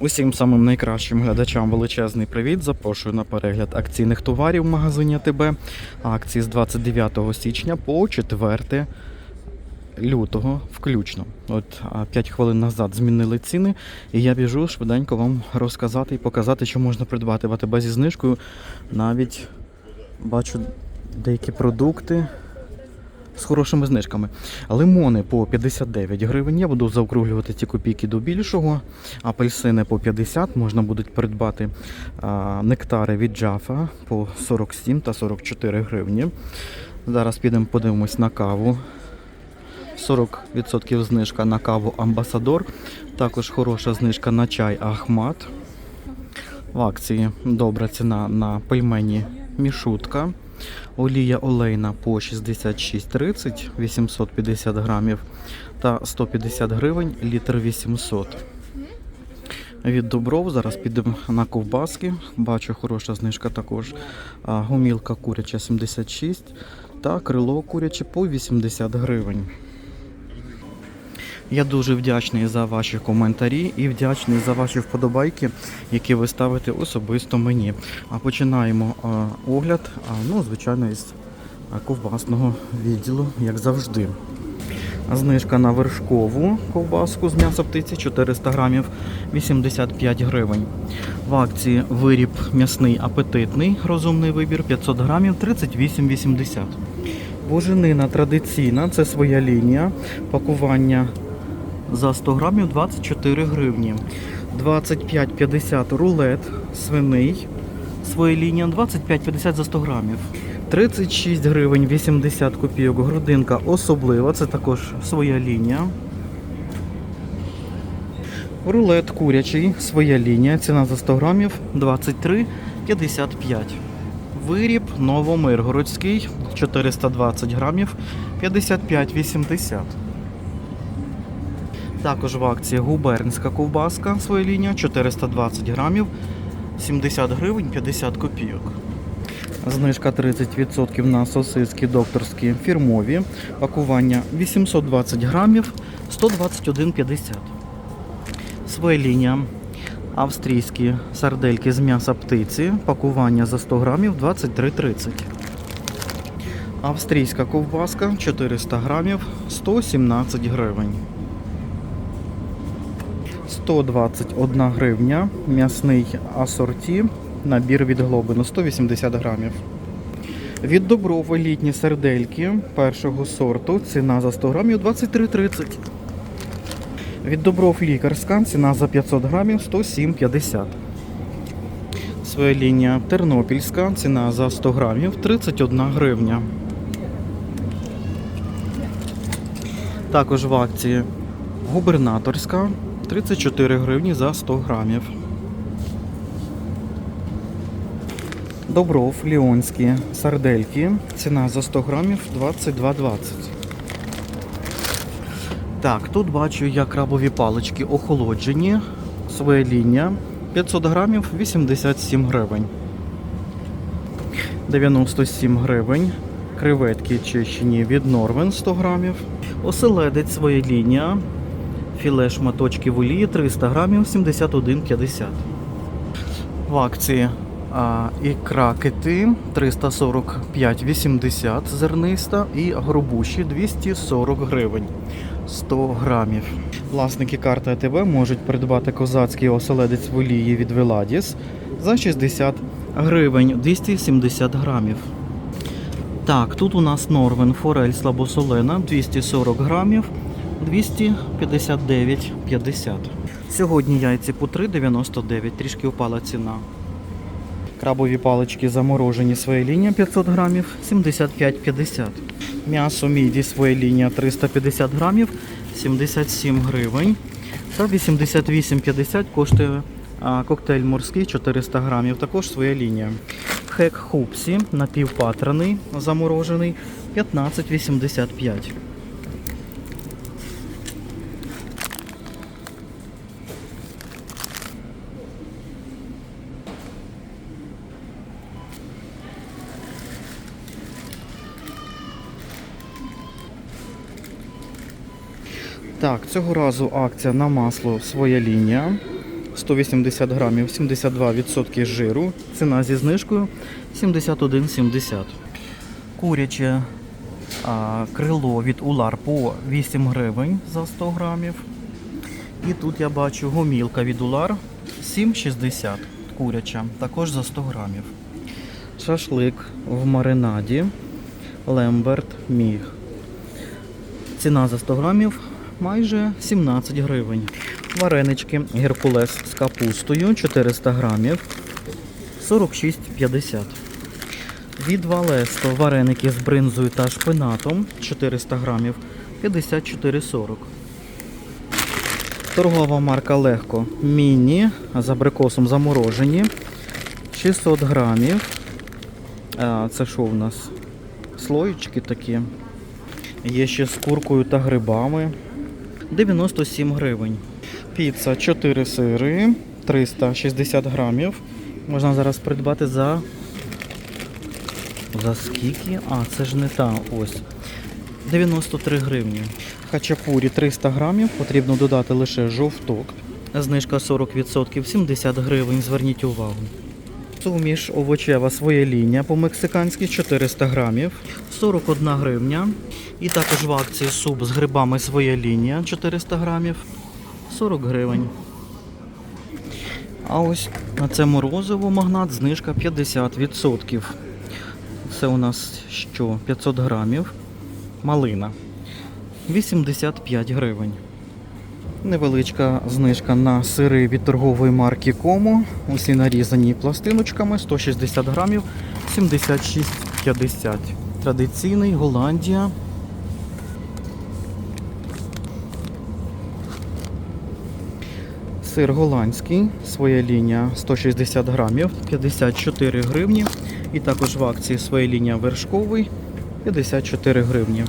Усім самим найкращим глядачам величезний привіт. Запрошую на перегляд акційних товарів в магазині АТБ. Акції з 29 січня по 4 лютого включно. От 5 хвилин назад змінили ціни, і я біжу швиденько вам розказати і показати, що можна придбати в АТБ зі знижкою. Навіть бачу деякі продукти з хорошими знижками. Лимони по 59 гривень. Я буду заокруглювати ці копійки до більшого. Апельсини по 50 можна будуть придбати а, нектари від Джафа по 47 та 44 гривні. Зараз підемо подивимось на каву. 40% знижка на каву Амбасадор. Також хороша знижка на чай Ахмат. В акції добра ціна на пельмені Мішутка. Олія олейна по 66,30 850 грамів та 150 гривень літр 800. Від Добров зараз підемо на ковбаски. Бачу, хороша знижка також. Гомілка куряча 76 та крило куряче по 80 гривень. Я дуже вдячний за ваші коментарі і вдячний за ваші вподобайки, які ви ставите особисто мені. А починаємо а, огляд, ну, звичайно, із ковбасного відділу, як завжди. Знижка на вершкову ковбаску з м'яса птиці 400 грамів 85 гривень. В акції виріб м'ясний апетитний, розумний вибір 500 грамів 38,80. Боженина традиційна, це своя лінія. Пакування за 100 грамів 24 гривні. 25,50 рулет свиний. Своя лінія 25,50 за 100 грамів. 36 гривень 80 копійок. Грудинка особлива, це також своя лінія. Рулет курячий, своя лінія. Ціна за 100 грамів 23,55. Виріб Новомиргородський 420 грамів 55,80. Також в акції губернська ковбаска, своя лінія 420 грамів 70 гривень 50 копійок. Знижка 30% на сосиски докторські фірмові. Пакування 820 грамів 121,50. Своя лінія. Австрійські сардельки з м'яса птиці. Пакування за 100 грамів 23,30. Австрійська ковбаска 400 грамів 117 гривень. 121 гривня. М'ясний асорті. Набір від глобину 180 грамів. Від Добров елітні сардельки першого сорту. Ціна за 100 грамів 23,30. Від Добров лікарська. Ціна за 500 грамів 107,50. Своя лінія Тернопільська. Ціна за 100 грамів 31 гривня. Також в акції губернаторська 34 гривні за 100 грамів. Добров ліонські сардельки. Ціна за 100 грамів 22,20. Так, тут бачу я крабові палички охолоджені. Своя лінія 500 грамів 87 гривень. 97 гривень. Креветки чищені від Норвен 100 грамів. Оселедець своя лінія. Філе шматочки в олії 300 грамів 71,50. В акції а, ікра кити 345,80 зерниста і горбуші 240 гривень 100 грамів. Власники карти АТБ можуть придбати козацький оселедець в олії від Веладіс за 60 гривень 270 грамів. Так, тут у нас Норвен форель слабосолена 240 грамів 259,50. Сьогодні яйці по 3,99, трішки впала ціна. Крабові палички заморожені своя лінія 500 грамів 75,50. М'ясо міді своя лінія 350 грамів 77 гривень. Та 88,50 коштує а, коктейль морський 400 грамів. Також своя лінія. Хек хупсі напівпатраний заморожений 15,85. Так, цього разу акція на масло своя лінія. 180 грамів, 72% жиру. Ціна зі знижкою 71,70. Куряче а, крило від Улар по 8 гривень за 100 грамів. І тут я бачу гомілка від Улар 7,60 куряча, також за 100 грамів. Шашлик в маринаді. Лемберт міг. Ціна за 100 грамів майже 17 гривень. Варенички Геркулес з капустою 400 грамів 46,50. Від Валесто вареники з бринзою та шпинатом 400 грамів 54,40. Торгова марка Легко Міні з абрикосом заморожені 600 грамів. Це що в нас? Слоєчки такі. Є ще з куркою та грибами. 97 гривень. Піца 4 сири, 360 грамів. Можна зараз придбати за. За скільки? А, це ж не та ось. 93 гривні. Хачапурі 300 грамів. Потрібно додати лише жовток. Знижка 40%, 70 гривень. Зверніть увагу. Суміш овочева своя лінія по-мексиканськи 400 грамів, 41 гривня. І також в акції суп з грибами своя лінія 400 грамів, 40 гривень. А ось на це морозиво магнат знижка 50%. Це у нас що? 500 грамів. Малина. 85 гривень. Невеличка знижка на сири від торгової марки Комо. Усі нарізані пластиночками 160 грамів 76,50. Традиційний Голландія. Сир голландський, своя лінія 160 грамів, 54 гривні. І також в акції своя лінія вершковий 54 гривні.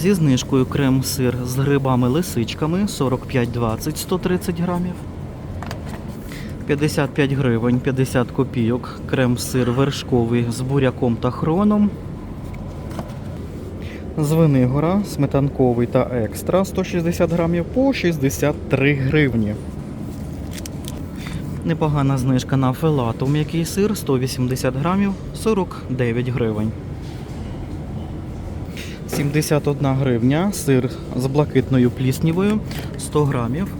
Зі знижкою крем-сир з грибами-лисичками 45,20 130 грамів. 55 гривень 50 копійок. Крем-сир вершковий з буряком та хроном. З Винигора сметанковий та екстра 160 грамів по 63 гривні. Непогана знижка на фелату м'який сир 180 грамів 49 гривень. 71 гривня, сир з блакитною пліснівою 100 грамів.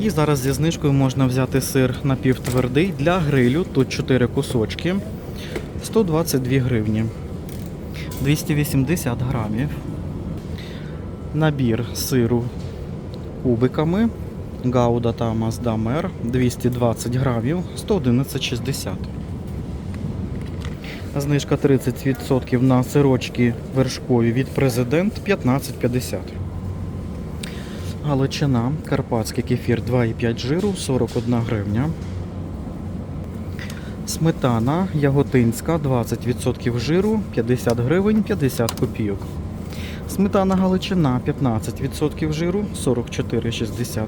І зараз зі знижкою можна взяти сир напівтвердий для грилю. Тут 4 кусочки. 122 гривні. 280 грамів. Набір сиру кубиками. Гауда та Mazda Мер 220 грамів 111,60. Знижка 30% на сирочки вершкові від президент 15,50. Галичина, карпатський кефір 2,5 жиру 41 гривня. Сметана яготинська 20% жиру 50 гривень 50 копійок. Сметана Галичина 15% жиру 44,60.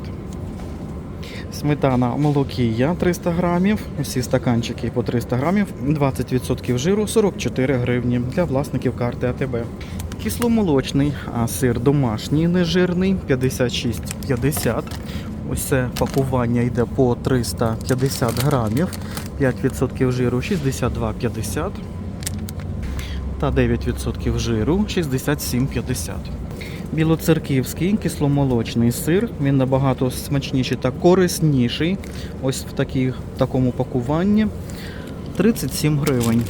Сметана молокія 300 грамів, усі стаканчики по 300 грамів, 20% жиру 44 гривні для власників карти АТБ. Кисломолочний, а сир домашній нежирний 56,50. Ось це пакування йде по 350 грамів, 5% жиру 62,50 та 9% жиру 67,50. Білоцерківський кисломолочний сир. Він набагато смачніший та корисніший. Ось в такій, такому пакуванні. 37 гривень.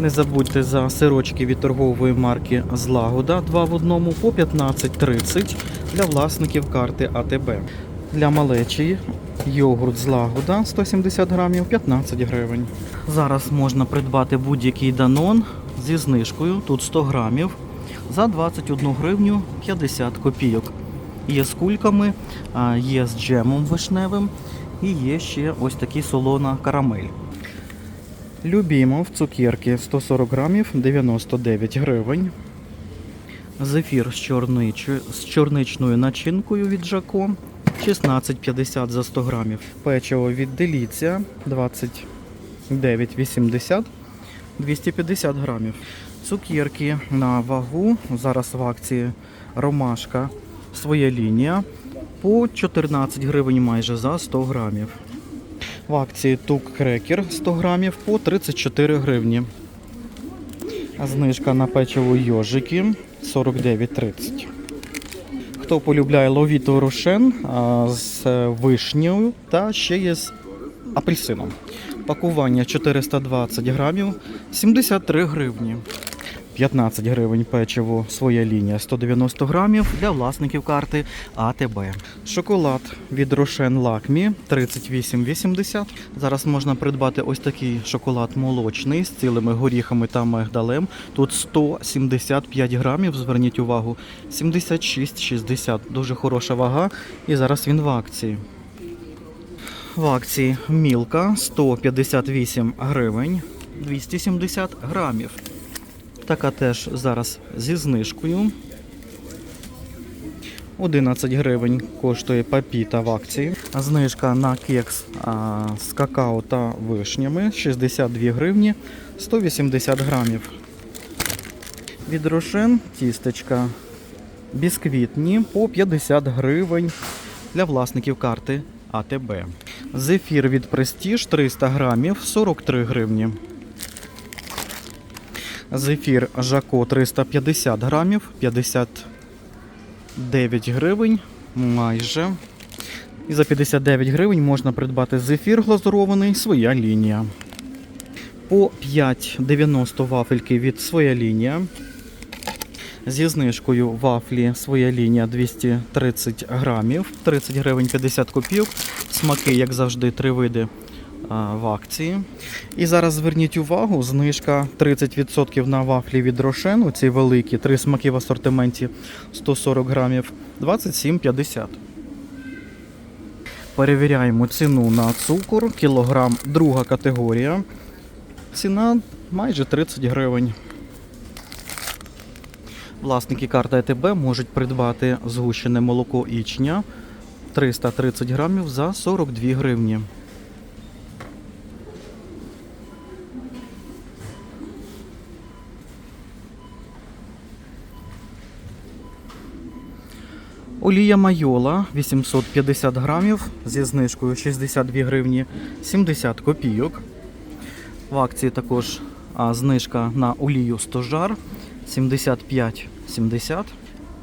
Не забудьте за сирочки від торгової марки Злагода 2 в одному по 15,30 для власників карти АТБ. Для малечі йогурт Злагода 170 грамів 15 гривень. Зараз можна придбати будь-який данон зі знижкою. Тут 100 грамів за 21 гривню 50 копійок. Є з кульками, є з джемом вишневим і є ще ось такий солона карамель. Любімов цукерки 140 грамів 99 гривень. Зефір з, чорничою, з чорничною начинкою від Жако 16,50 за 100 грамів. Печиво від Деліція 20 9,80 250 грамів. Цукерки на вагу. Зараз в акції ромашка. Своя лінія. По 14 гривень майже за 100 грамів. В акції тук крекер 100 грамів по 34 гривні. Знижка на печиво йожики 49,30. Хто полюбляє ловіту рошен з вишнею та ще є з апельсином. Пакування 420 грамів 73 гривні. 15 гривень печиво своя лінія 190 грамів для власників карти АТБ. Шоколад від Рошен Лакмі 38,80. Зараз можна придбати ось такий шоколад молочний з цілими горіхами та мигдалем. Тут 175 грамів. Зверніть увагу, 76,60. Дуже хороша вага. І зараз він в акції. В акції Мілка 158 гривень 270 грамів. Така теж зараз зі знижкою. 11 гривень коштує папіта в акції. Знижка на кекс а, з какао та вишнями 62 гривні 180 грамів. Від Рошен тістечка бісквітні по 50 гривень для власників карти АТБ. Зефір від Престіж 300 грамів 43 гривні. Зефір Жако 350 грамів 59 гривень майже. І за 59 гривень можна придбати зефір глазурований своя лінія. По 5,90 вафельки від своя лінія. Зі знижкою вафлі своя лінія 230 грамів, 30 гривень 50 копійок. Смаки, як завжди, три види в акції. І зараз зверніть увагу, знижка 30% на вафлі від Рошен, ці великі, три смаки в асортименті 140 грамів, 27,50. Перевіряємо ціну на цукор, кілограм, друга категорія. Ціна майже 30 гривень. Власники карти АТБ можуть придбати згущене молоко ічня 330 грамів за 42 гривні. Олія майола 850 грамів зі знижкою 62 гривні 70 копійок. В акції також знижка на олію стожар 75,70.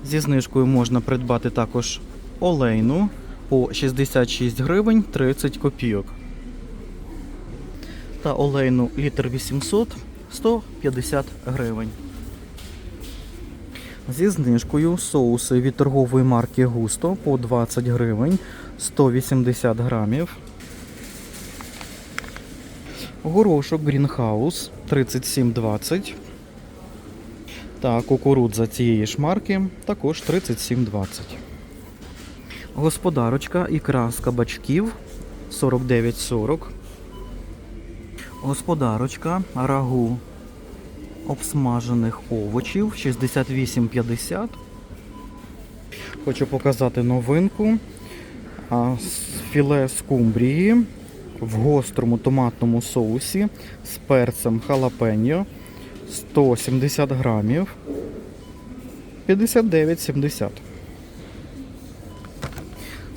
Зі знижкою можна придбати також олейну по 66 гривень 30 копійок. Та олейну літр 800 150 гривень. Зі знижкою соуси від торгової марки Густо по 20 гривень 180 грамів. Горошок Greenhouse 37,20. Та кукурудза цієї ж марки також 37,20. Господарочка ікра з кабачків 49,40. Господарочка рагу обсмажених овочів 68,50. Хочу показати новинку. Філе скумбрії в гострому томатному соусі з перцем халапеньо 170 грамів 59,70.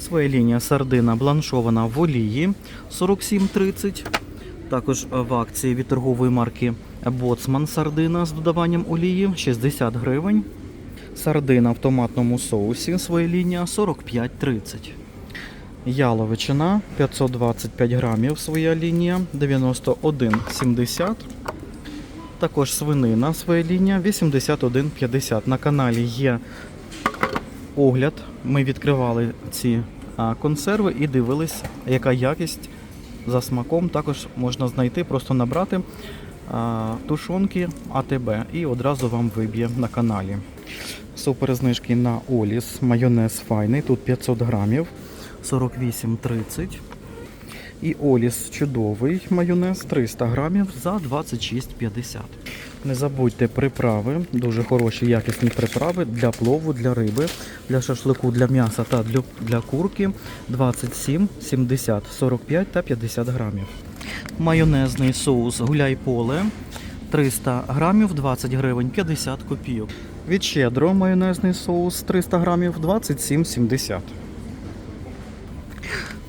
Своя лінія сардина бланшована в олії 47,30. Також в акції від торгової марки Боцман сардина з додаванням олії 60 гривень. Сардина в томатному соусі своя лінія 45,30. Яловичина 525 грамів своя лінія 91,70. Також свинина своя лінія 81,50. На каналі є огляд. Ми відкривали ці консерви і дивились, яка якість за смаком. Також можна знайти, просто набрати тушонки АТБ і одразу вам виб'є на каналі. Супер знижки на Оліс, майонез файний, тут 500 грамів, 48,30. І Оліс чудовий майонез 300 грамів за 26,50. Не забудьте приправи, дуже хороші якісні приправи для плову, для риби, для шашлику, для м'яса та для, для курки 27, 70, 45 та 50 грамів. Майонезний соус гуляй поле 300 грамів 20 гривень 50 копійок. Від щедро майонезний соус 300 грамів 27,70.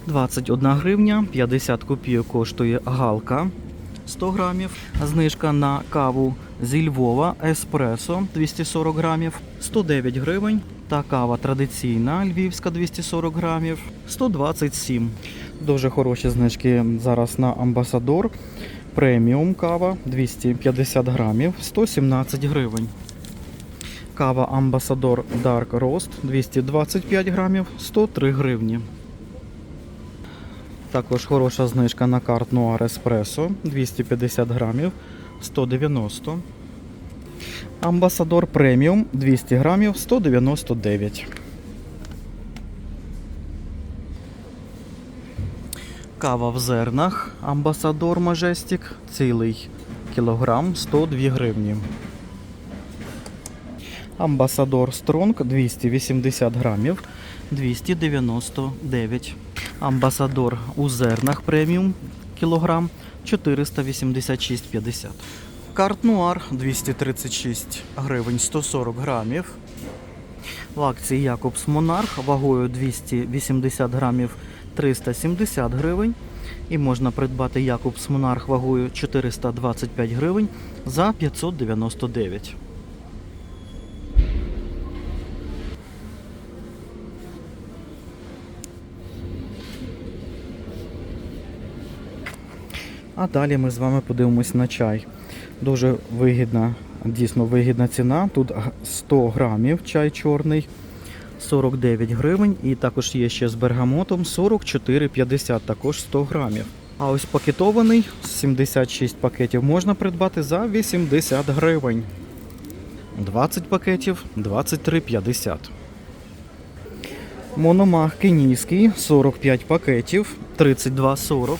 21 гривня 50 копійок коштує галка 100 грамів. Знижка на каву зі Львова Еспресо 240 грамів 109 гривень. Та кава традиційна львівська 240 грамів 127. Дуже хороші знижки зараз на амбасадор. Преміум кава 250 грамів 117 гривень. Кава Амбасадор Dark Roast 225 грамів 103 гривні. Також хороша знижка на карт Noir Espresso 250 грамів 190. Амбасадор преміум 200 грамів 199. Кава в зернах Амбасадор Majestic цілий кілограм 102 гривні. Амбасадор Стронг 280 грамів 299. Амбасадор у зернах преміум кілограм 486,50. Карт Нуар 236 гривень 140 грамів. В акції Якобс Монарх вагою 280 грамів 370 гривень. І можна придбати Якобс Монарх вагою 425 гривень за 599. А далі ми з вами подивимось на чай. Дуже вигідна, дійсно вигідна ціна. Тут 100 грамів чай чорний, 49 гривень. І також є ще з бергамотом 44,50, також 100 грамів. А ось пакетований 76 пакетів можна придбати за 80 гривень. 20 пакетів 23,50. Мономах кенійський 45 пакетів 32,40.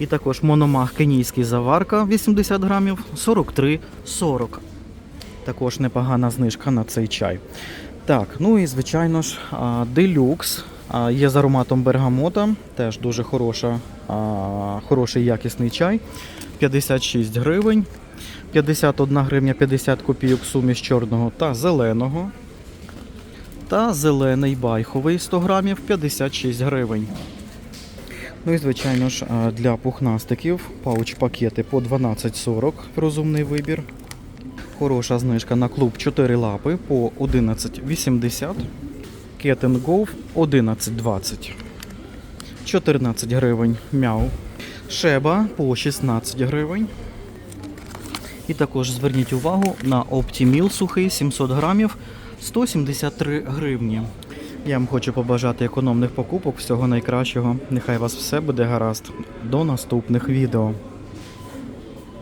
І також мономах кенійський заварка 80 грамів 43,40. Також непогана знижка на цей чай. Так, ну і звичайно ж, делюкс є з ароматом бергамота. Теж дуже хороша, хороший якісний чай. 56 гривень. 51 гривня 50 копійок суміш чорного та зеленого. Та зелений байховий 100 грамів 56 гривень. Ну і звичайно ж для пухнастиків пауч-пакети по 12,40 розумний вибір. Хороша знижка на клуб 4 лапи по 11,80. Кетен Golf 11,20. 14 гривень мяу. Шеба по 16 гривень. І також зверніть увагу на Optimil сухий 700 грамів 173 гривні. Я вам хочу побажати економних покупок, всього найкращого. Нехай вас все буде гаразд. До наступних відео.